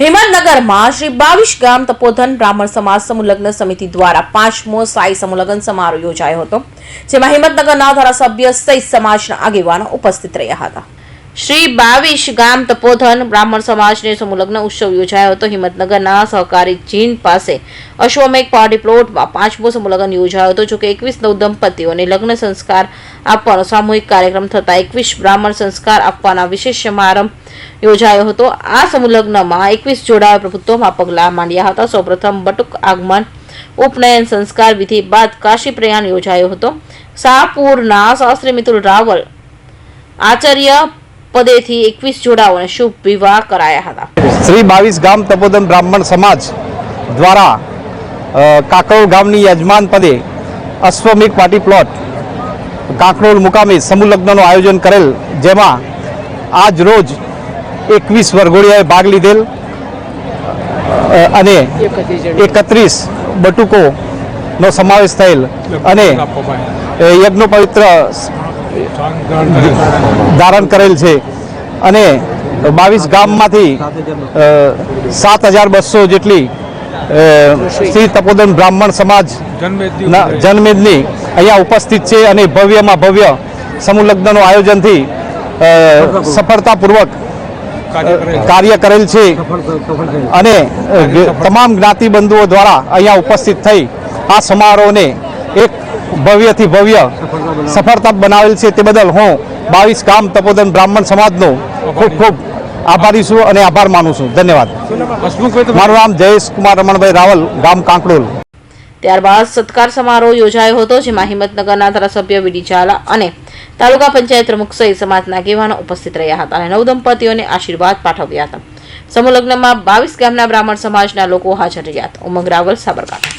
હિંમતનગરમાં શ્રી બાવીસ ગામ તપોધન બ્રાહ્મણ સમાજ સમુલગ્ન સમિતિ દ્વારા પાંચમો સાઈ સમુલગ્ન સમારોહ યોજાયો હતો, જેમાં હિંમતનગરના ધારાસભ્ય સહિત સમાજના આગેવાનો ઉપસ્થિત રહ્યા હતા. શ્રી બાવીસ ગામ તપોધન બ્રાહ્મણ સમાજને સમુલગ્ન ઉત્સવ યોજાયો હતો. હિંમતનગરના સહકારી જીન પાસે અશ્વમેઘ પાર્ટી પ્લોટમાં પાંચમો સમુલગ્ન યોજાયો હતો, જોકે એકવીસ નવ દંપતીઓને લગ્ન સંસ્કાર આપવાનો સામૂહિક કાર્યક્રમ થતા એકવીસ બ્રાહ્મણ સંસ્કાર આપવાના વિશેષ સમારંભ યોજાયો હતો. આ સમૂહ એકવીસ જોડાઓ પ્રભુત્વમાં પગલાં માંડ્યા હતા. સૌપ્રથમ બટુક આગમન, ઉપનયન સંસ્કાર વિધિ બાદ કાશી પ્રયાણ યોજાયો હતો. શાહપુરના શાસ્ત્રી મિતુલ રાવલ આચાર્ય પદેથી એકવીસ જોડાઓને શુભ વિવાહ કરાયા હતા. શ્રી બાવીસ ગામ તપોદન બ્રાહ્મણ સમાજ દ્વારા કાકરોલ ગામની યજમાન પદે અશ્વમિક પાર્ટી પ્લોટ, કાંકરોલ મુકામે સમૂહ લગ્નનું આયોજન કરેલ, જેમાં આજ રોજ એકવીસ વરઘોડિયાએ ભાગ લીધેલ. અને એકત્રીસ બટુકોનો સમાવેશ થયેલ. અને યજ્ઞોપવિત્ર યજ્ઞ પવિત્ર ધારણ કરેલ છે. અને બાવીસ ગામમાંથી સાત હજાર બસો જેટલી શ્રી તપોદન બ્રાહ્મણ સમાજ જનમેદની અહીંયા ઉપસ્થિત છે અને ભવ્યમાં ભવ્ય સમૂહ લગ્નનું આયોજનથી સફળતાપૂર્વક કાર્ય કરેલ છે. અને તમામ જ્ઞાતિબંધુઓ દ્વારા અહીંયા ઉપસ્થિત થઈ આ સમારોહને એક ભવ્યથી ભવ્ય સફળતા બનાવેલ. છે તે બદલ હું બાવીસ ગામ તપોદન બ્રાહ્મણ સમાજનો ખૂબ ખૂબ આભારી છું અને આભાર માનું છું. ધન્યવાદ. મારું નામ જયેશ કુમાર રમણભાઈ રાવલ ગામ કાંકડોલ. ત્યારબાદ સત્કાર સમારોહ યોજાયો હતો જેમાં હિંમતનગરના ધારાસભ્ય વીડી ઝાલા અને તાલુકા પંચાયત પ્રમુખ સહિત સમાજના આગેવાનો ઉપસ્થિત રહ્યા હતા અને નવ દંપતીઓને આશીર્વાદ પાઠવ્યા હતા. સમૂહ લગ્નમાં બાવીસ ગામના બ્રાહ્મણ સમાજના લોકો હાજર રહ્યા હતા. ઉમંગ રાવલ, સાબરકાંઠા.